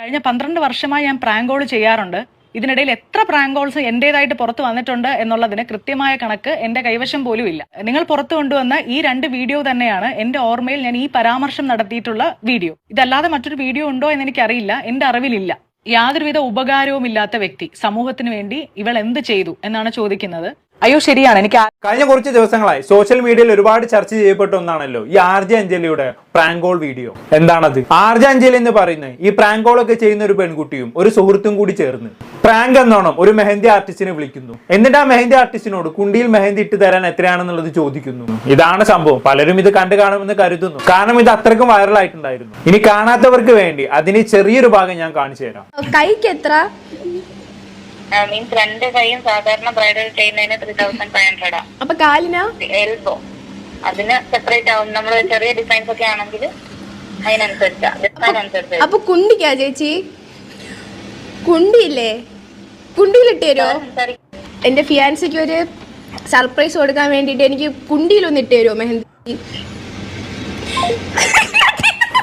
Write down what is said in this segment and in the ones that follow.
കഴിഞ്ഞ പന്ത്രണ്ട് വർഷമായി ഞാൻ പ്രാങ്ക് കോൾ ചെയ്യാറുണ്ട്. ഇതിനിടയിൽ എത്ര പ്രാങ്കോൾസ് എന്റേതായിട്ട് പുറത്ത് വന്നിട്ടുണ്ട് എന്നുള്ളതിന് കൃത്യമായ കണക്ക് എന്റെ കൈവശം പോലും ഇല്ല. നിങ്ങൾ പുറത്തു കൊണ്ടുവന്ന ഈ രണ്ട് വീഡിയോ തന്നെയാണ് എന്റെ ഓർമ്മയിൽ ഞാൻ ഈ പരാമർശം നടത്തിയിട്ടുള്ള വീഡിയോ ഇതല്ലാതെ മറ്റൊരു വീഡിയോ ഉണ്ടോ എന്ന് എനിക്കറിയില്ല. എന്റെ അറിവിലില്ല. യാതൊരുവിധ ഉപകാരവും ഇല്ലാത്ത വ്യക്തി. സമൂഹത്തിന് വേണ്ടി ഇവൾ എന്ത് ചെയ്തു എന്നാണ് ചോദിക്കുന്നത്. അയ്യോ ശരിയാണ്. എനിക്ക് കഴിഞ്ഞ കുറച്ച് ദിവസങ്ങളായി സോഷ്യൽ മീഡിയയിൽ ഒരുപാട് ചർച്ച ചെയ്യപ്പെട്ട ഒന്നാണല്ലോ ഈ ആർ ജെ അഞ്ജലിയുടെ പ്രാങ്കോൾ വീഡിയോ. എന്താണത്? ആർ ജെ അഞ്ജലി എന്ന് പറയുന്നത് ഈ പ്രാങ്കോൾ ഒക്കെ ചെയ്യുന്ന ഒരു പെൺകുട്ടിയും ഒരു സുഹൃത്തും കൂടി ചേർന്ന്. പ്രാങ്ക് എന്നോണം ഒരു മെഹന്തി ആർട്ടിസ്റ്റിനെ വിളിക്കുന്നു. എന്നിട്ട് ആ മെഹന്തി ആർട്ടിസ്റ്റിനോട് കുണ്ടിയിൽ മെഹന്തി ഇട്ട് തരാൻ എത്രയാണെന്നുള്ളത് ചോദിക്കുന്നു. ഇതാണ് സംഭവം. പലരും ഇത് കണ്ടു കാണുമെന്ന് കരുതുന്നു. കാരണം ഇത് അത്രക്കും വൈറലായിട്ടുണ്ടായിരുന്നു ഇനി കാണാത്തവർക്ക് വേണ്ടി അതിന് ചെറിയൊരു ഭാഗം ഞാൻ കാണിച്ചു തരാം. കൈക്ക് എത്ര മീൻസ് രണ്ട് കൈയും സാധാരണ ബ്രൈഡൽ ചെയ്യുന്നതിന് ത്രീ തൗസൻഡ് ഫൈവ് ഹൺഡ്രഡാ അപ്പൊ കാലിനാ? എൽബോ അതിന് സെപ്പറേറ്റ് ആവും. നമ്മൾ ചെറിയ ഡിസൈൻസ് ഒക്കെ ആണെങ്കിൽ അതിനനുസരിച്ചാ ഡിസൈൻ അനുസരിച്ച് അപ്പൊ കുണ്ടിക്കാ ചേച്ചി? കുണ്ടിയില്ലേ? കുണ്ടിയിലിട്ട് തരുമോ എന്റെ ഫിയാൻസിക്ക് ഒരു സർപ്രൈസ് കൊടുക്കാൻ വേണ്ടിട്ട് എനിക്ക് കുണ്ടിയിലൊന്ന് ഇട്ടേരോ തരുമോ മെഹന്തി?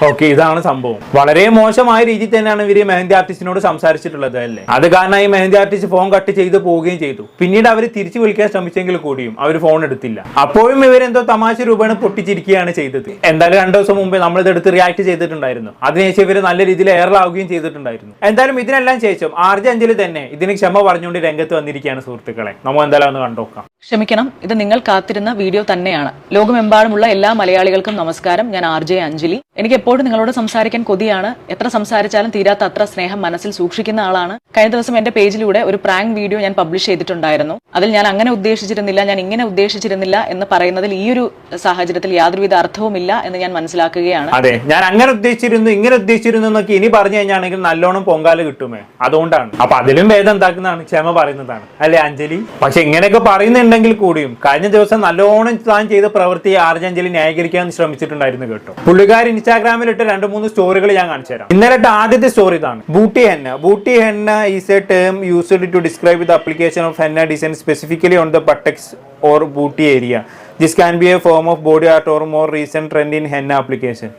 ഓക്കെ ഇതാണ് സംഭവം. വളരെ മോശമായ രീതിയിൽ തന്നെയാണ് ഇവർ മെഹന്തി ആർട്ടിസ്റ്റിനോട് സംസാരിച്ചിട്ടുള്ളത് അല്ലേ? അത് കാരണം ഈ മെഹന്തി ആർട്ടിസ്റ്റ് ഫോൺ കട്ട് ചെയ്ത് പോവുകയും ചെയ്തു. പിന്നീട് അവർ തിരിച്ചു വിളിക്കാൻ ശ്രമിച്ചെങ്കിൽ കൂടിയും അവർ ഫോൺ എടുത്തില്ല. അപ്പോഴും ഇവരെന്തോ തമാശ രൂപേണ പൊട്ടിച്ചിരിക്കുകയാണ് ചെയ്തത്. എന്തായാലും രണ്ടു ദിവസം മുമ്പേ നമ്മൾ ഇത് എടുത്ത് റിയാക്ട് ചെയ്തിട്ടുണ്ടായിരുന്നു. അതിനുശേഷം ഇവർ നല്ല രീതിയിൽ എയറിലാവുകയും ചെയ്തിട്ടുണ്ടായിരുന്നു. എന്തായാലും ഇതിനെല്ലാം ശേഷം ആർ ജെ അഞ്ജലി തന്നെ ഇതിന് ക്ഷമ പറഞ്ഞുകൊണ്ട് രംഗത്ത് വന്നിരിക്കുകയാണ് സുഹൃത്തുക്കളെ. നമ്മൾ എന്തായാലും ഒന്ന് കണ്ടോക്കാം ക്ഷമിക്കണം ഇത് നിങ്ങൾ കാത്തിരുന്ന വീഡിയോ തന്നെയാണ്. ലോകമെമ്പാടുമുള്ള എല്ലാ മലയാളികൾക്കും നമസ്കാരം. ഞാൻ ആർ ജെ അഞ്ജലി. എനിക്ക് എപ്പോഴും നിങ്ങളോട് സംസാരിക്കാൻ കൊതിയാണ്. എത്ര സംസാരിച്ചാലും തീരാത്ത അത്ര സ്നേഹം മനസ്സിൽ സൂക്ഷിക്കുന്ന ആളാണ്. കഴിഞ്ഞ ദിവസം എന്റെ പേജിലൂടെ ഒരു പ്രാങ്ക് വീഡിയോ ഞാൻ പബ്ലിഷ് ചെയ്തിട്ടുണ്ടായിരുന്നു. അതിൽ ഞാൻ അങ്ങനെ ഉദ്ദേശിച്ചിരുന്നില്ല ഞാൻ ഇങ്ങനെ ഉദ്ദേശിച്ചിരുന്നില്ല എന്ന് പറയുന്നതിൽ ഈ ഒരു സാഹചര്യത്തിൽ യാതൊരുവിധ അർത്ഥവുമില്ല എന്ന് ഞാൻ മനസ്സിലാക്കുകയാണ്. അതെ ഞാൻ അങ്ങനെ ഉദ്ദേശിച്ചിരുന്നു ഇങ്ങനെ ഉദ്ദേശിച്ചിരുന്നു എന്നൊക്കെ ഇനി പറഞ്ഞു കഴിഞ്ഞാണെങ്കിൽ നല്ലോണം പൊങ്കാല കിട്ടുമേ. അതുകൊണ്ടാണ്. അപ്പൊ അതിലും ഭേദം എന്താക്കുന്നതാണ്? ക്ഷമ പറയുന്നതാണ്. അല്ലെ അഞ്ജലി? പക്ഷെ ഇങ്ങനെയൊക്കെ പറയുന്നുണ്ടെങ്കിൽ കൂടിയും കഴിഞ്ഞ ദിവസം നല്ലോണം താൻ ചെയ്ത പ്രവൃത്തി ആർജഞ്ജലി ന്യായീകരിക്കാൻ ശ്രമിച്ചിട്ടുണ്ടായിരുന്നു കേട്ടോ. പുള്ളിക്കാർ ഇൻസ്റ്റാഗ്രാമിൽ ഇട്ട രണ്ട് മൂന്ന് സ്റ്റോറികൾ ഞാൻ കാണിച്ചു തരാം. ഇന്നലെ ആദ്യത്തെ സ്റ്റോറി ഇതാണ്. Booty henna booty henna is a term used to describe the application of henna design specifically on the buttocks or booty area this can be a form of body art or more recent trend in henna application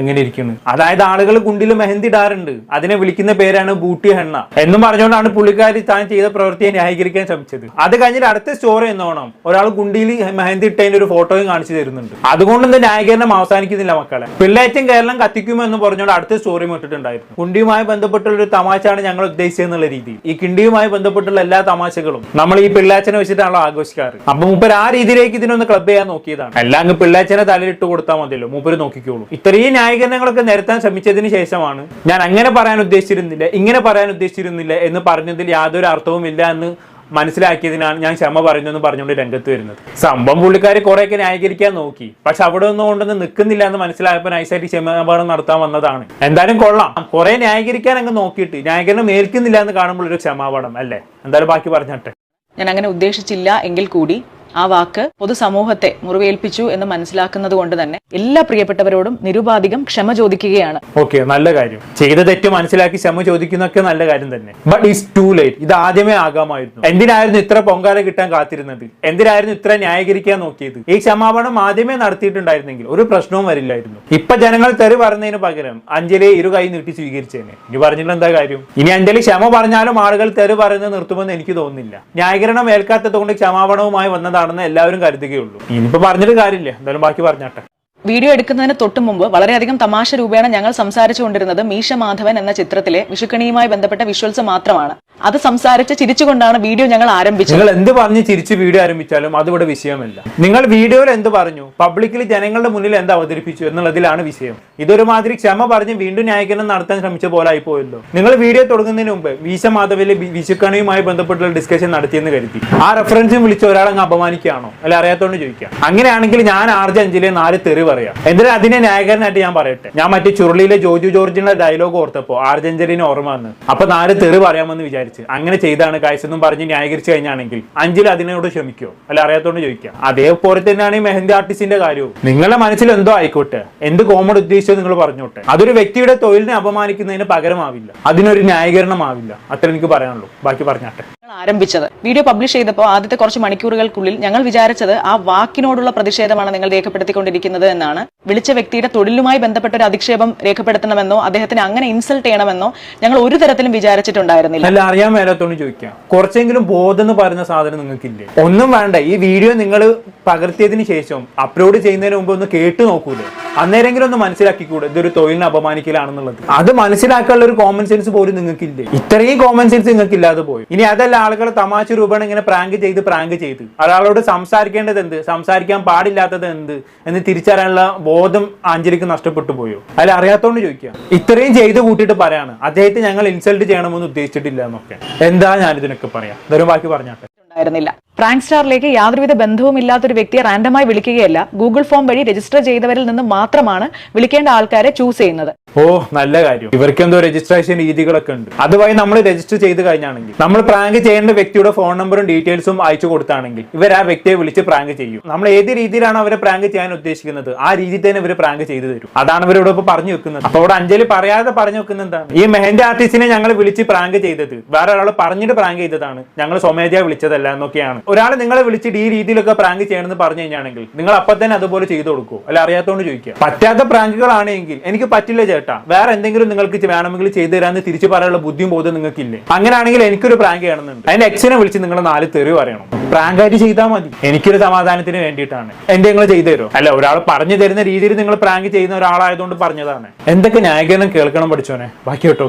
എങ്ങനെ ഇരിക്കുന്നു? അതായത് ആളുകൾ കുണ്ടിൽ മെഹന്തി ഇടാറുണ്ട്. അതിനെ വിളിക്കുന്ന പേരാണ് booty ഹെണ്ണ. എന്നും പറഞ്ഞുകൊണ്ടാണ് പുള്ളിക്കാരി താൻ ചെയ്ത പ്രവൃത്തിയെ ന്യായീകരിക്കാൻ ശ്രമിച്ചത്. അത് കഴിഞ്ഞിട്ട് അടുത്ത സ്റ്റോറി എന്നോണം ഒരാൾ കുണ്ടിയിൽ മെഹന്തി ഇട്ടതിന്റെ ഒരു ഫോട്ടോയും കാണിച്ചു തരുന്നുണ്ട്. അതുകൊണ്ട് എന്താ ന്യായീകരണം അവസാനിക്കുന്നില്ല മക്കളെ. പിള്ളേറ്റം കേരളം കത്തിക്കുമോ എന്ന് പറഞ്ഞുകൊണ്ട് അടുത്ത സ്റ്റോറി ഇട്ടിട്ടുണ്ടായിരുന്നു. കുണ്ടിയുമായി ബന്ധപ്പെട്ടുള്ള ഒരു തമാശയാണ് ഞങ്ങൾ ഉദ്ദേശിച്ചതെന്നുള്ള രീതി ഈ കിണ്ടിയുമായി ബന്ധപ്പെട്ടുള്ള എല്ലാ തമാശകളും നമ്മൾ ഈ പിള്ളാച്ചനെ വെച്ചിട്ടാണല്ലോ ആഘോഷിക്കാറ്. അപ്പൊ മൂപ്പർ ആ രീതിയിലേക്ക് ഇതിനൊന്ന് ക്ലബ് ചെയ്യാൻ നോക്കിയതാണ്. എല്ലാം പിള്ളേച്ചനെ തലയിലിട്ട് കൊടുത്താൽ മതിയല്ലോ. മൂപ്പര് നോക്കിക്കോളൂ. ഇത്രയും ന്യായീകരണങ്ങളൊക്കെ നിരത്താൻ ശ്രമിച്ചതിന് ശേഷമാണ്. ഞാൻ അങ്ങനെ പറയാൻ ഉദ്ദേശിച്ചിരുന്നില്ല ഇങ്ങനെ പറയാൻ ഉദ്ദേശിച്ചിരുന്നില്ല എന്ന് പറഞ്ഞതിൽ യാതൊരു അർത്ഥവും ഇല്ല എന്ന് മനസ്സിലാക്കിയതിനാണ് ഞാൻ ക്ഷമ പറയുന്നതെന്ന് പറഞ്ഞുകൊണ്ട് രംഗത്ത് വരുന്നത്. സംഭവം പുള്ളിക്കാരി കുറെയൊക്കെ ന്യായീകരിക്കാൻ നോക്കി. പക്ഷെ അവിടെ ഒന്നും കൊണ്ടൊന്നും നിൽക്കുന്നില്ല എന്ന് മനസ്സിലായപ്പോൾ നൈസായിട്ട് ക്ഷമാപണം നടത്താൻ വന്നതാണ്. എന്തായാലും കൊള്ളാം. കുറെ ന്യായീകരിക്കാൻ അങ്ങ് നോക്കിയിട്ട് ന്യായീകരണം ഏൽക്കുന്നില്ല എന്ന് കാണുമ്പോൾ ഒരു ക്ഷമാപണം അല്ലേ? എന്തായാലും ബാക്കി പറഞ്ഞട്ടെ. ഞാൻ അങ്ങനെ ഉദ്ദേശിച്ചില്ല എങ്കിൽ കൂടി ആ വാക്ക് പൊതുസമൂഹത്തെ മുറിവേൽപ്പിച്ചു എന്ന് മനസ്സിലാക്കുന്നത് കൊണ്ട് തന്നെ എല്ലാ പ്രിയപ്പെട്ടവരോടും നിരുപാധികം ക്ഷമ ചോദിക്കുകയാണ്. ഓക്കെ നല്ല കാര്യം. ചെയ്ത തെറ്റ് മനസ്സിലാക്കി ക്ഷമ ചോദിക്കുന്നൊക്കെ നല്ല കാര്യം തന്നെ. ബട്ട് ഇസ് ടു ലേറ്റ് ഇത് ആദ്യമേ ആകാമായിരുന്നു. എന്തിനായിരുന്നു ഇത്ര പൊങ്കാല കിട്ടാൻ കാത്തിരുന്നത്? എന്തിനായിരുന്നു ഇത്ര ന്യായീകരിക്കാൻ നോക്കിയത്? ഈ ക്ഷമാപണം ആദ്യമേ നടത്തിയിട്ടുണ്ടായിരുന്നെങ്കിൽ ഒരു പ്രശ്നവും വരില്ലായിരുന്നു. ഇപ്പൊ ജനങ്ങൾ തെറി പറഞ്ഞതിന് പകരം അഞ്ജലി ഇരു കൈ നീട്ടി സ്വീകരിച്ചേനെ. ഇനി പറഞ്ഞിട്ട് എന്താ കാര്യം? ഇനി അഞ്ജലി ക്ഷമ പറഞ്ഞാലും ആളുകൾ തെറി പറയുന്നത് നിർത്തുമെന്ന് എനിക്ക് തോന്നുന്നില്ല. ന്യായീകരണം ഏൽക്കാത്തത് കൊണ്ട് ക്ഷമാപണവുമായി വന്നതാണെന്ന് എല്ലാവരും കരുതുകയുള്ളൂ. ഇനിയിപ്പോ പറഞ്ഞിട്ട് കാര്യമില്ല. എന്തായാലും ബാക്കി പറഞ്ഞാട്ടെ. വീഡിയോ എടുക്കുന്നതിന് തൊട്ടു മുമ്പ് വളരെയധികം തമാശ രൂപേണ ഞങ്ങൾ സംസാരിച്ചുകൊണ്ടിരുന്നത് മീശ മാധവൻ എന്ന ചിത്രത്തിലെ വിഷുക്കണിയുമായി ബന്ധപ്പെട്ട വിഷ്വൽസ് മാത്രമാണ്. അത് സംസാരിച്ച് ചിരിച്ചുകൊണ്ടാണ് വീഡിയോ ഞങ്ങൾ ആരംഭിച്ചത്. നിങ്ങൾ എന്ത് പറഞ്ഞ് ചിരിച്ച് വീഡിയോ ആരംഭിച്ചാലും അതിവിടെ വിഷയമല്ല. നിങ്ങൾ വീഡിയോയിൽ എന്ത് പറഞ്ഞു? പബ്ലിക്കിൽ ജനങ്ങളുടെ മുന്നിൽ എന്ത് അവതരിപ്പിച്ചു എന്നുള്ളതിലാണ് വിഷയം. ഇതൊരുമാതിരി ക്ഷമ പറഞ്ഞ് വീണ്ടും ന്യായീകരണം നടത്താൻ ശ്രമിച്ച പോലെ ആയിപ്പോയല്ലോ നിങ്ങൾ വീഡിയോ തുടങ്ങുന്നതിന് മുമ്പ് വീശ മാധവിലെ വിഷുക്കണിയുമായി ബന്ധപ്പെട്ടുള്ള ഡിസ്കഷൻ നടത്തിയെന്ന് കരുതി. ആ റെഫറൻസും വിളിച്ച് ഒരാളെ അപമാനിക്കുകയാണോ? അല്ല അറിയാത്തോണ്ട് ചോദിക്കാം. അങ്ങനെയാണെങ്കിൽ ഞാൻ ആർജ അഞ്ചിലെ നാല് തെറി പറയാം. എന്തിനാ അതിനെ നായകനായിട്ട് ഞാൻ പറയട്ടെ? ഞാൻ മറ്റേ ചുരുളിയിലെ ജോജു ജോർജിന്റെ ഡയലോഗ് ഓർത്തപ്പോ ആർജഞ്ചലിന് ഓർമ്മ വന്ന്. അപ്പൊ നാല് തെറി പറയാമെന്ന് വിചാരിച്ച്. അങ്ങനെ ചെയ്താണ് കാഴ്ച പറഞ്ഞ് ന്യായീകരിച്ചു കഴിഞ്ഞാണെങ്കിൽ അഞ്ചിൽ അതിനോട് ക്ഷമിക്കോ? അല്ല അറിയാത്തോണ്ട് ചോദിക്കാം. അതേപോലെ തന്നെയാണ് ഈ മെഹന്തി ആർട്ടിസ്റ്റിന്റെ കാര്യവും. നിങ്ങളുടെ മനസ്സിൽ എന്തോ ആയിക്കോട്ടെ? എന്ത് കോമഡ് ഉദ്ദേശിച്ചോ നിങ്ങൾ പറഞ്ഞോട്ടെ. അതൊരു വ്യക്തിയുടെ തൊഴിലിനെ അപമാനിക്കുന്നതിന് പകരമാവില്ല. അതിനൊരു ന്യായീകരണമാവില്ല. അത്ര എനിക്ക് പറയാനുള്ളൂ. ബാക്കി പറഞ്ഞാട്ടെ. ആരംഭിച്ചത്. വീഡിയോ പബ്ലിഷ് ചെയ്തപ്പോൾ ആദ്യത്തെ കുറച്ച് മണിക്കൂറുകൾക്കുള്ളിൽ ഞങ്ങൾ വിചാരിച്ചത് ആ വാക്കിനോടുള്ള പ്രതിഷേധമാണ് നിങ്ങൾ രേഖപ്പെടുത്തിക്കൊണ്ടിരിക്കുന്നത് എന്നാണ്. വിളിച്ച വ്യക്തിയുടെ തൊഴിലുമായി ബന്ധപ്പെട്ട ഒരു അധിക്ഷേപം രേഖപ്പെടുത്തണമെന്നോ അദ്ദേഹത്തിന് അങ്ങനെ ഇൻസൾട്ട് ചെയ്യണമെന്നോ ഞങ്ങൾ ഒരു തരത്തിലും വിചാരിച്ചിട്ടുണ്ടായിരുന്നില്ല. അല്ല അറിയാൻ മേലാത്തോണ്ട് ചോദിക്കാം. കുറച്ചെങ്കിലും ബോധം എന്ന് പറയുന്ന സാധനം നിങ്ങൾക്കില്ലേ? ഒന്നും വേണ്ട. ഈ വീഡിയോ നിങ്ങൾ പകർത്തിയതിന് ശേഷം അപ്ലോഡ് ചെയ്യുന്നതിന് മുമ്പ് ഒന്ന് കേട്ട് നോക്കൂലേ? അന്നേരെങ്കിലും ഒന്ന് മനസ്സിലാക്കിക്കൂടെ? ഇതൊരു തൊഴിലിനെ അപമാനിക്കലാണെന്നുള്ളത്. അത് മനസ്സിലാക്കാനുള്ള ഒരു കോമൺ സെൻസ് പോലും നിങ്ങൾക്കില്ലേ? ഇത്രയും കോമൺ സെൻസ് നിങ്ങൾക്ക് ഇല്ലാതെ പോയി. ഇനി അതല്ല ആളുകൾ തമാശ രൂപേണ ഇങ്ങനെ പ്രാങ്ക് ചെയ്ത് പ്രാങ്ക് ചെയ്ത്. ഒരാളോട് സംസാരിക്കേണ്ടത് എന്ത്? സംസാരിക്കാൻ പാടില്ലാത്തത് എന്ത്? എന്ന് തിരിച്ചറിയാനുള്ള ബോധം അഞ്ജലിക്ക് നഷ്ടപ്പെട്ടു പോയോ? അല്ല അറിയാത്തോണ്ട് ചോദിക്കുക ഇത്രയും ചെയ്ത് കൂട്ടിയിട്ട് പറയാണ്. അദ്ദേഹത്തെ ഞങ്ങൾ ഇൻസൾട്ട് ചെയ്യണമെന്ന് ഉദ്ദേശിച്ചിട്ടില്ല എന്നൊക്കെ. എന്താ ഞാൻ ഇതിനൊക്കെ പറയാം? ഇതൊരു ബാക്കി പറഞ്ഞാട്ടെ. ഉണ്ടായിരുന്നില്ല. പ്രാങ്ക് സ്റ്റാറിലേക്ക് യാതൊരുവിധ ബന്ധവും ഇല്ലാത്തൊരു വ്യക്തിയെ റാൻഡമായി വിളിക്കുകയല്ല. ഗൂഗിൾ ഫോം വഴി രജിസ്റ്റർ ചെയ്തവരിൽ നിന്ന് മാത്രമാണ് വിളിക്കേണ്ട ആൾക്കാരെ ചൂസ് ചെയ്യുന്നത്. ഓ നല്ല കാര്യം. ഇവർക്ക് എന്തോ രജിസ്ട്രേഷൻ രീതികളൊക്കെ ഉണ്ട്. അതുവഴി നമ്മൾ രജിസ്റ്റർ ചെയ്ത് കഴിഞ്ഞാണെങ്കിൽ നമ്മൾ പ്രാങ്ക് ചെയ്യേണ്ട വ്യക്തിയുടെ ഫോൺ നമ്പറും ഡീറ്റെയിൽസും അയച്ചു കൊടുത്താണെങ്കിൽ ഇവർ ആ വ്യക്തിയെ വിളിച്ച് പ്രാങ്ക് ചെയ്യും. നമ്മൾ ഏത് രീതിയിലാണ് അവരെ പ്രാങ്ക് ചെയ്യാൻ ഉദ്ദേശിക്കുന്നത്? ആ രീതിയിൽ തന്നെ ഇവർ പ്രാങ്ക് ചെയ്തു തരും. അതാണ് ഇവരോട് ഇപ്പൊ പറഞ്ഞു വെക്കുന്നത്. അപ്പൊ അവിടെ അഞ്ജലി പറയാതെ പറഞ്ഞു വെക്കുന്നത് എന്താണ്? ഈ മെഹന്റെ ആർട്ടിസ്റ്റിനെ ഞങ്ങൾ വിളിച്ച് പ്രാങ്ക് ചെയ്തത്. വേറെ ഒരാൾ പറഞ്ഞിട്ട് പ്രാങ്ക് ചെയ്തതാണ്. ഞങ്ങൾ സ്വമേധയാ വിളിച്ചതല്ല എന്നൊക്കെയാണ്. ഒരാൾ നിങ്ങളെ വിളിച്ചിട്ട് ഈ രീതിയിലൊക്കെ പ്രാങ്ക് ചെയ്യണമെന്ന് പറഞ്ഞു കഴിഞ്ഞാണെങ്കിൽ നിങ്ങൾ അപ്പൊ തന്നെ അതുപോലെ ചെയ്തു കൊടുക്കൂ? അല്ല അറിയാത്തോണ്ട് ചോദിക്കുക. പറ്റാത്ത പ്രാങ്കുകളാണെങ്കിൽ എനിക്ക് പറ്റില്ല ചേട്ടാ. വേറെ എന്തെങ്കിലും നിങ്ങൾക്ക് വേണമെങ്കിൽ ചെയ്തു തരാന്ന് തിരിച്ചു പറയാനുള്ള ബുദ്ധിയും ബോധം നിങ്ങൾക്കില്ലേ? അങ്ങനെയാണെങ്കിൽ എനിക്കൊരു പ്രാങ്ക് ചെയ്യണമെന്നുണ്ട്. അതിന്റെ എക്സിനെ വിളിച്ച് നിങ്ങൾ നാല് തെറി പറയണം. പ്രാങ്ക് ആയിട്ട് ചെയ്താൽ മതി. എനിക്കൊരു സമാധാനത്തിന് വേണ്ടിയിട്ടാണ്. എന്റെ നിങ്ങൾ ചെയ്തു അല്ല ഒരാൾ പറഞ്ഞു തരുന്ന രീതിയിൽ നിങ്ങൾ പ്രാങ്ക് ചെയ്യുന്ന ഒരാളായതുകൊണ്ട് പറഞ്ഞതാണ്. എന്തൊക്കെ ന്യായീകരണം കേൾക്കണം പഠിച്ചോനെ ബാക്കി കേട്ടോ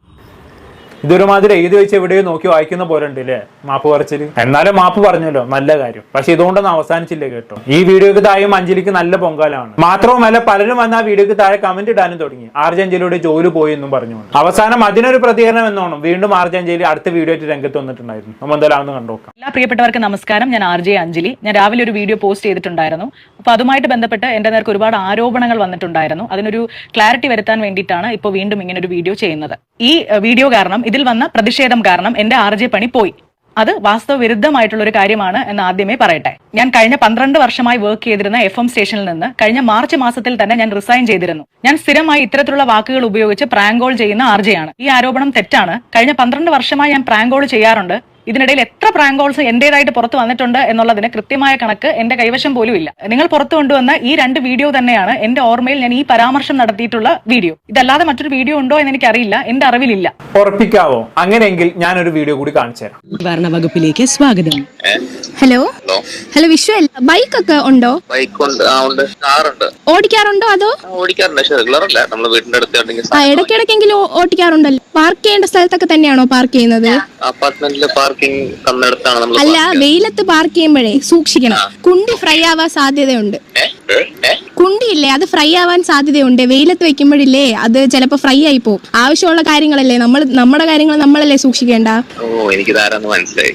ഇതൊരുമാതിരി എഴുതി വെച്ച് എവിടെയോ നോക്കി വായിക്കുന്ന പോലെ ഉണ്ട് അല്ലേ മാപ്പ് പറച്ചിൽ? എന്നാലും മാപ്പ് പറഞ്ഞല്ലോ നല്ല കാര്യം. പക്ഷെ ഇതുകൊണ്ടൊന്നും അവസാനിച്ചില്ല കേട്ടോ. ഈ വീഡിയോക്ക് താഴെ അഞ്ജലിക്ക് നല്ല പൊങ്കാലാണ് മാത്രവുമല്ല പലരും വന്ന ആ വീഡിയോക്ക് താഴെ കമന്റ് ഇടാനും തുടങ്ങി. ആർജഞ്ചലിയുടെ ജോലി പോയി എന്നും പറഞ്ഞു അവസാനം അതിനൊരു പ്രതികരണം എന്നോണം. വീണ്ടും ആർജഞ്ചലി അടുത്ത വീഡിയോ ആയിട്ട് രംഗത്ത് വന്നിട്ടുണ്ടായിരുന്നു. നമ്മൾ എന്തായാലും ഒന്ന് കണ്ടോക്കാം എല്ലാ പ്രിയപ്പെട്ടവർക്ക് നമസ്കാരം. ഞാൻ ആർ ജെ അഞ്ജലി. ഞാൻ രാവിലെ ഒരു വീഡിയോ പോസ്റ്റ് ചെയ്തിട്ടുണ്ടായിരുന്നു. അപ്പൊ അതുമായിട്ട് ബന്ധപ്പെട്ട് എന്റെ നേർക്ക് ഒരുപാട് ആരോപണങ്ങൾ വന്നിട്ടുണ്ടായിരുന്നു. അതിനൊരു ക്ലാരിറ്റി വരുത്താൻ വേണ്ടിയിട്ടാണ് ഇപ്പോൾ വീണ്ടും ഇങ്ങനെ ഒരു വീഡിയോ ചെയ്യുന്നത്. ഈ വീഡിയോ കാരണം ഇതിൽ വന്ന പ്രതിഷേധം കാരണം എന്റെ ആർ ജെ പണി പോയി. അത് വാസ്തവ വിരുദ്ധമായിട്ടുള്ള ഒരു കാര്യമാണ് എന്ന് ആദ്യമേ പറയട്ടെ. ഞാൻ കഴിഞ്ഞ പന്ത്രണ്ട് വർഷമായി വർക്ക് ചെയ്തിരുന്ന എഫ് എം സ്റ്റേഷനിൽ നിന്ന് കഴിഞ്ഞ മാർച്ച് മാസത്തിൽ തന്നെ ഞാൻ റിസൈൻ ചെയ്തിരുന്നു. ഞാൻ സ്ഥിരമായി ഇത്തരത്തിലുള്ള വാക്കുകൾ ഉപയോഗിച്ച് പ്രാങ്കോൾ ചെയ്യുന്ന ആർജയാണ് ഈ ആരോപണം തെറ്റാണ്. കഴിഞ്ഞ പന്ത്രണ്ട് വർഷമായി ഞാൻ പ്രാങ്കോൾ ചെയ്യാറുണ്ട്. ഇതിനിടയിൽ എത്ര പ്രാങ്ക് കോൾസ് എന്റേതായിട്ട് പുറത്തു വന്നിട്ടുണ്ട് എന്നുള്ളതിന് കൃത്യമായ കണക്ക് എന്റെ കൈവശം പോലും ഇല്ല. നിങ്ങൾ പുറത്തു കൊണ്ടുവന്ന ഈ രണ്ട് വീഡിയോ തന്നെയാണ് എന്റെ ഓർമ്മയിൽ ഞാൻ ഈ പരാമർശം നടത്തിയിട്ടുള്ള വീഡിയോ ഇതല്ലാതെ മറ്റൊരു വീഡിയോ ഉണ്ടോ എന്ന് എനിക്കറിയില്ല. എന്റെ അറിവിലില്ല. ഉറപ്പിക്കാവോ? അങ്ങനെയെങ്കിൽ ഞാൻ ഒരു വീഡിയോ കൂടി കാണിച്ചു തരാം. വകുപ്പിലേക്ക് സ്വാഗതം. ഹലോ? ഹലോ? വിശ്വ ബൈക്കൊക്കെ ഉണ്ടോ? ബൈക്ക് ഉണ്ട് ആ ഉണ്ട്. കാറുണ്ട്. ഓടിക്കാറുണ്ടോ അതോ? ഓടിക്കാറുണ്ട്. പക്ഷെ റെഗുലർ അല്ല. നമ്മൾ വീടിന്റെ അടുത്ത് ആ ഇടയ്ക്കിടയ്ക്കെങ്കിലും ഓടിക്കാറുണ്ടല്ലോ. പാർക്ക് ചെയ്യേണ്ട സ്ഥലത്തൊക്കെ തന്നെയാണോ പാർക്ക് ചെയ്യുന്നത്? അപ്പാർട്ട്മെന്റിൽ പാർക്കിംഗ് തന്നിടത്താണ് നമ്മൾ അല്ല വെയിലത്ത് പാർക്ക് ചെയ്യുമ്പോഴേ സൂക്ഷിക്കണം. കുണ്ടി ഫ്രൈ ആവാൻ സാധ്യതയുണ്ട്. കുണ്ടിയില്ലേ? അത് ഫ്രൈ ആവാൻ സാധ്യതയുണ്ട്. വെയിലത്ത് വെക്കുമ്പോഴില്ലേ അത് ചിലപ്പോ ഫ്രൈ ആയി പോകും ആവശ്യമുള്ള കാര്യങ്ങളല്ലേ നമ്മൾ നമ്മുടെ കാര്യങ്ങൾ നമ്മളല്ലേ സൂക്ഷിക്കേണ്ട? ഓ എനിക്ക് ധാരാന്ന് മനസ്സിലായി.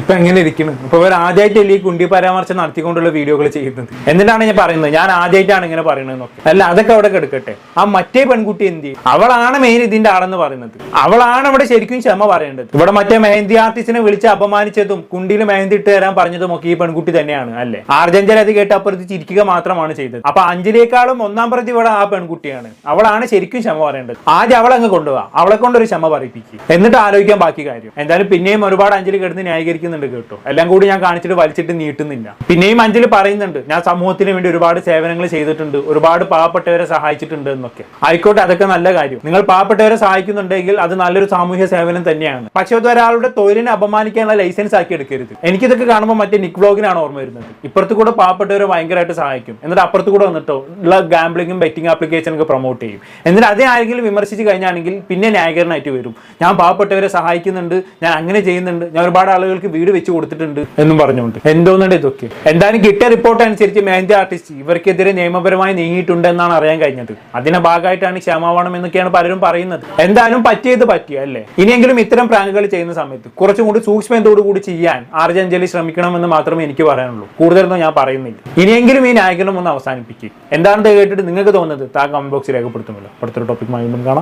ഇപ്പൊ എങ്ങനെ ഇരിക്കുന്നു? ഇപ്പൊ ഇവർ ആദ്യമായിട്ടല്ലേ ഈ കുണ്ടി പരാമർശം നടത്തിക്കൊണ്ടുള്ള വീഡിയോകൾ ചെയ്യുന്നത്. എന്നിട്ടാണ് ഞാൻ പറയുന്നത്. ഞാൻ ആദ്യമായിട്ടാണ് ഇങ്ങനെ പറയുന്നത് അല്ല അതൊക്കെ അവിടെ കിടക്കട്ടെ. ആ മറ്റേ പെൺകുട്ടി എന്ത് ചെയ്യും? അവളാണ് മെയിൻ ഇതിന്റെ ആളെന്ന് പറയുന്നത്. അവളാണ് ഇവിടെ ശരിക്കും ക്ഷമ പറയേണ്ടത്. ഇവിടെ മറ്റേ മെഹന്തി ആർട്ടിസ്റ്റിനെ വിളിച്ച് അപമാനിച്ചതും കുണ്ടിയിൽ മെഹന്തി ഇട്ട് തരാൻ പറഞ്ഞതും ഒക്കെ ഈ പെൺകുട്ടി തന്നെയാണ് അല്ലേ? ആർജഞ്ചൽ അത് കേട്ട് അപ്പുറത്ത് ചിരിക്കുക മാത്രമാണ് ചെയ്തത്. അപ്പൊ അഞ്ജലിയേക്കാളും ഒന്നാം പ്രതി ഇവിടെ ആ പെൺകുട്ടിയാണ്. അവളാണ് ശരിക്കും ക്ഷമ പറയേണ്ടത്. ആദ്യം അവളെ അങ്ങ് കൊണ്ടുപോവാ അവളെ കൊണ്ടൊരു ക്ഷമ പറയിപ്പിക്കും. എന്നിട്ട് ആലോചിക്കാൻ ബാക്കി കാര്യം. എന്തായാലും പിന്നെയും ഒരുപാട് അഞ്ചിൽ കിടന്ന് ന്യായീകരിക്കുന്നുണ്ട് കേട്ടോ. എല്ലാം കൂടി ഞാൻ കാണിച്ചിട്ട് വലിച്ചിട്ട് നീട്ടുന്നില്ല. പിന്നെയും അഞ്ചിൽ പറയുന്നുണ്ട് ഞാൻ സമൂഹത്തിന് വേണ്ടി ഒരുപാട് സേവനങ്ങൾ ചെയ്തിട്ടുണ്ട്. ഒരുപാട് പാവപ്പെട്ടവരെ സഹായിച്ചിട്ടുണ്ട് എന്നൊക്കെ. ആയിക്കോട്ടെ അതൊക്കെ നല്ല കാര്യം. നിങ്ങൾ പാവപ്പെട്ടവരെ സഹായിക്കുന്നുണ്ടെങ്കിൽ അത് നല്ലൊരു സാമൂഹ്യ സേവനം തന്നെയാണ്. പക്ഷെ അത് ഒരാളുടെ തൊഴിലിനെ അപമാനിക്കാനുള്ള ലൈസൻസ് ആക്കി എടുക്കരുത്. എനിക്കിതൊക്കെ കാണുമ്പോൾ മറ്റേ നിക് വ്ലോഗിനാണ് ഓർമ്മ വരുന്നത്. ഇപ്പുറത്ത് കൂടെ പാവപ്പെട്ടവരെ ഭയങ്കരമായിട്ട് സഹായിക്കും. എന്നിട്ട് അപ്പുറത്ത് കൂടെ വന്നിട്ടോ? ഉള്ള ഗാംബ്ലിങ്ങും ബെറ്റിംഗ് ആപ്ലിക്കേഷനൊക്കെ പ്രൊമോട്ട് ചെയ്യും. എന്നിട്ട് അതേ ആരെങ്കിലും വിമർശിച്ച് കഴിഞ്ഞാണെങ്കിൽ പിന്നെ ന്യായീകരണമായിട്ട് വരും. ഞാൻ പാവപ്പെട്ടവരെ സഹായിക്കുന്നുണ്ട് ഞാൻ അങ്ങനെ ചെയ്യുന്നുണ്ട് ഞാൻ ഒരുപാട് ആളുകൾക്ക് വീട് വെച്ച് കൊടുത്തിട്ടുണ്ട് എന്നും പറഞ്ഞുകൊണ്ട്. എന്തോന്നുണ്ട് ഇതൊക്കെ? എന്തായാലും കിട്ടിയ റിപ്പോർട്ട് അനുസരിച്ച് മെഹന്തി ആർട്ടിസ്റ്റ് ഇവർക്കെതിരെ നിയമപരമായി നീങ്ങിയിട്ടുണ്ട് എന്നാണ് അറിയാൻ കഴിഞ്ഞത്. അതിന്റെ ഭാഗമായിട്ടാണ് ക്ഷമാവണം എന്നൊക്കെയാണ് പലരും പറയുന്നത്. എന്തായാലും പറ്റിയത് പറ്റിയ അല്ലേ? ഇനിയെങ്കിലും ഇത്തരം പ്രാങ്കുകൾ ചെയ്യുന്ന സമയത്ത് കുറച്ചും കൂടി സൂക്ഷ്മതയോടു കൂടി ചെയ്യാൻ ആർജഞ്ചലി ശ്രമിക്കണമെന്ന് മാത്രമേ എനിക്ക് പറയാനുള്ളൂ. കൂടുതലൊന്നും ഞാൻ പറയുന്നില്ല. ഇനിയെങ്കിലും ഈ ന്യായീകരണം ഒന്ന് അവസാനിപ്പിക്കുക എന്താണെന്ന് കേട്ടിട്ട് നിങ്ങൾക്ക് തോന്നുന്നത്? താ കമന്റ് ബോക്സിൽ രേഖപ്പെടുത്തുമല്ലോ. അടുത്തൊരു ടോപ്പിക്കുമായി വീണ്ടും കാണാം.